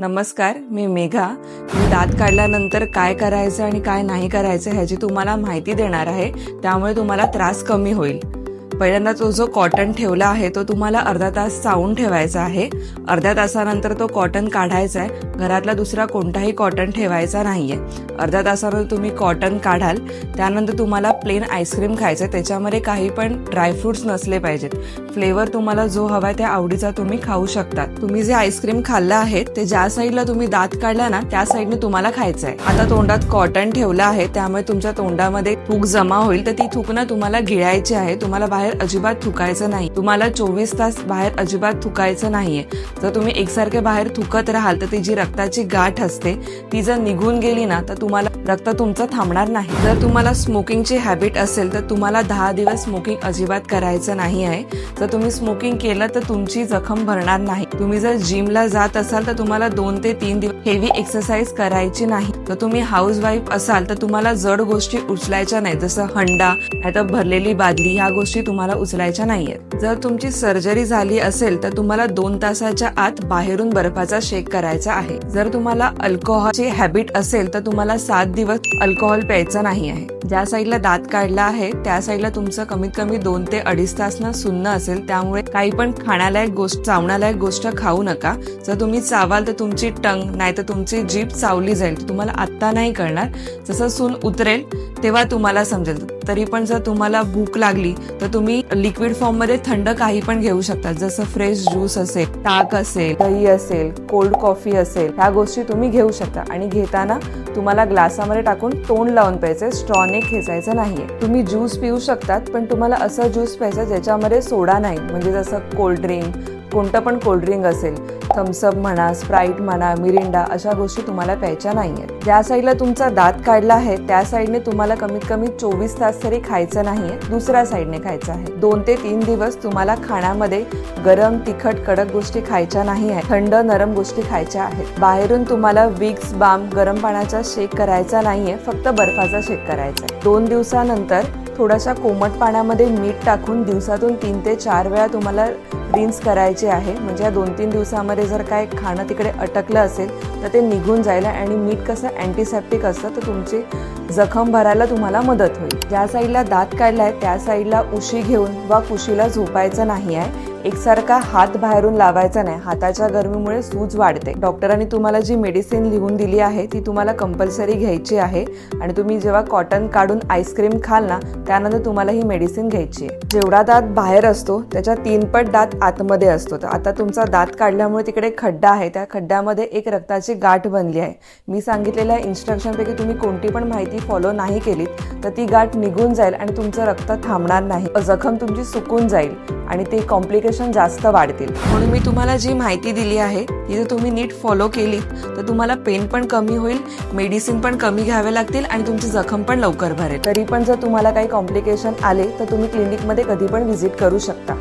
नमस्कार मी मेघा. मी दात काढल्यानंतर काय करायचं आणि काय नाही करायचं ह्याची तुम्हाला माहिती देणार आहे. त्यामुळे तुम्हाला त्रास कमी होईल. पहिल्यांदा तो जो कॉटन ठेवला आहे तो तुम्हाला अर्धा तास चावून ठेवायचा आहे. अर्ध्या तासानंतर तो कॉटन काढायचा आहे. घरातला दुसरा कोणताही कॉटन ठेवायचा नाही आहे अर्ध्या तासानंतर तुम्ही कॉटन काढाल. त्यानंतर तुम्हाला प्लेन आईस्क्रीम खायचं आहे त्याच्यामध्ये काही पण ड्रायफ्रुट्स नसले पाहिजेत. फ्लेवर तुम्हाला जो हवाय त्या आवडीचा तुम्ही खाऊ शकता. तुम्ही जे आईस्क्रीम खाल्लं आहे ते ज्या साईडला तुम्ही दात काढला ना त्या साईडने तुम्हाला खायचं आहे आता तोंडात कॉटन ठेवलं आहे त्यामुळे तुमच्या तोंडामध्ये थूक जमा होईल. तर ती थूक ना तुम्हाला गिळायची आहे. तुम्हाला बाहेर अजिबात थुकायचं नाही. तुम्हाला चोवीस तास बाहेर अजिबात थुकायचं नाहीये. जर तुम्ही एकसारखे बाहेर थुकत राहाल तर ती जी रक्ताची गाठ असते ती जर निघून गेली ना तर तुम्हाला रक्त तुमचं थांबणार नाही. जर तुम्हाला स्मोकिंगची हॅबिट असेल तर तुम्हाला दहा दिवस स्मोकिंग अजिबात करायचं नाही आहे. जर तुम्ही स्मोकिंग केलं तर तुमची जखम भरणार नाही. तुम्ही जर जिमला जात असाल तर तुम्हाला दोन ते तीन दिवस हेवी एक्सरसाइज करायची नाही. तर तुम्ही हाऊस वाईफ असाल तर तुम्हाला जड गोष्टी उचलायच्या नाही जसं हंडा नाहीतर भरलेली बादली ह्या गोष्टी तुम्हाला उचलायच्या नाहीयेत. जर तुमची सर्जरी झाली असेल तर तुम्हाला दोन तासाच्या आत बाहेरून बर्फाचा शेक करायचा आहे. जर तुम्हाला अल्कोहोलची हॅबिट असेल तर तुम्हाला सात दिवस अल्कोहोल प्यायचा नाही आहे. ज्या साईडला दात काढला आहे त्या साईडला तुमचं कमीत कमी दोन ते अडीच तास ना सुन्न असेल. त्यामुळे काही पण खाण्यालायक गोष्ट चावण्यालायक गोष्ट खाऊ नका. जर तुम्ही चावाल तर तुमची टंग नाही तर तुमची जीभ चावली जाईल. तुम्हाला आत्ता नाही कळणार. जसं सून उतरेल तेव्हा तुम्हाला समजेल. तरी पण जर तुम्हाला भूक लागली तर तुम्ही लिक्विड फॉर्ममध्ये थंड काही पण घेऊ शकता. जसं फ्रेश ज्यूस असेल ताक असेल दही असेल कोल्ड कॉफी असेल ह्या गोष्टी तुम्ही घेऊ शकता. आणि घेताना तुम्हाला ग्लासामध्ये टाकून तोंड लावून प्यायचे स्ट्रॉने खेचायचं नाहीये. तुम्ही ज्यूस पिऊ शकतात पण तुम्हाला असं ज्यूस प्यायचं ज्याच्यामध्ये सोडा नाही. म्हणजे जसं कोल्ड ड्रिंक कोणतं पण कोल्ड्रिंक असेल थम्सअप म्हणा स्प्राईट म्हणा मिरिंडा अशा गोष्टी तुम्हाला प्यायच्या नाही आहेत ज्या साईडला तुमचा दात काढला आहे त्या साईडने तुम्हाला कमीत कमी चोवीस तास तरी खायचं नाहीये दुसऱ्या साईडने खायचं आहे. दोन ते तीन दिवस तुम्हाला खाण्यामध्ये गरम तिखट कडक गोष्टी खायच्या नाही आहेत थंड नरम गोष्टी खायच्या आहेत. बाहेरून तुम्हाला विक्स बाम गरम पाण्याचा शेक करायचा नाहीये फक्त बर्फाचा शेक करायचा आहे. दोन दिवसानंतर थोड्याशा कोमट पाण्यामध्ये मीठ टाकून दिवसातून तीन ते चार वेळा तुम्हाला रिन्स करायचे आहे. म्हणजे या दोन तीन दिवसामध्ये जर काय खाणं तिकडे अटकलं असेल तर ते निघून जाईल आणि मीठ कसं अँटीसेप्टिक असतं तर तुमची जखम भरायला तुम्हाला मदत होईल. ज्या साईडला दात काढला आहे त्या साईडला उशी घेऊन वा कुशीला झोपायचं नाही आहे. एकसारखा हात बाहेरून लावायचा नाही हाताच्या गरमीमुळे सूज वाढते. डॉक्टरांनी तुम्हाला जी मेडिसिन लिहून दिली आहे ती तुम्हाला कंपल्सरी घ्यायची आहे आणि तुम्ही जेव्हा कॉटन काढून आईस्क्रीम खाल ना त्यानंतर तुम्हाला ही मेडिसिन घ्यायची आहे. जेवढा दात बाहेर असतो त्याच्या तीनपट दात आतमध्ये असतो. तर आता तुमचा दात काढल्यामुळे तिकडे खड्डा आहे त्या खड्ड्यामध्ये एक रक्ताची गाठ बनली आहे. मी सांगितलेल्या इन्स्ट्रक्शनपैकी तुम्ही कोणती पण माहिती फॉलो नाही केलीत तर ती गाठ निघून जाईल आणि तुमचं रक्त थांबणार नाही. जखम तुमची सुकून जाईल आणि ते कॉम्प्लिकेशन जास्त वाढतील. म्हणून मी तुम्हाला जी माहिती दिली आहे ती जर तुम्ही नीट फॉलो केली तर तुम्हाला पेन पण कमी होईल मेडिसिन पण कमी घ्यावे लागतील आणि तुमची जखम पण लवकर भरेल. तरी पण जर तुम्हाला काही कॉम्प्लिकेशन आले तर तुम्ही क्लिनिकमध्ये कधी पण व्हिजिट करू शकता.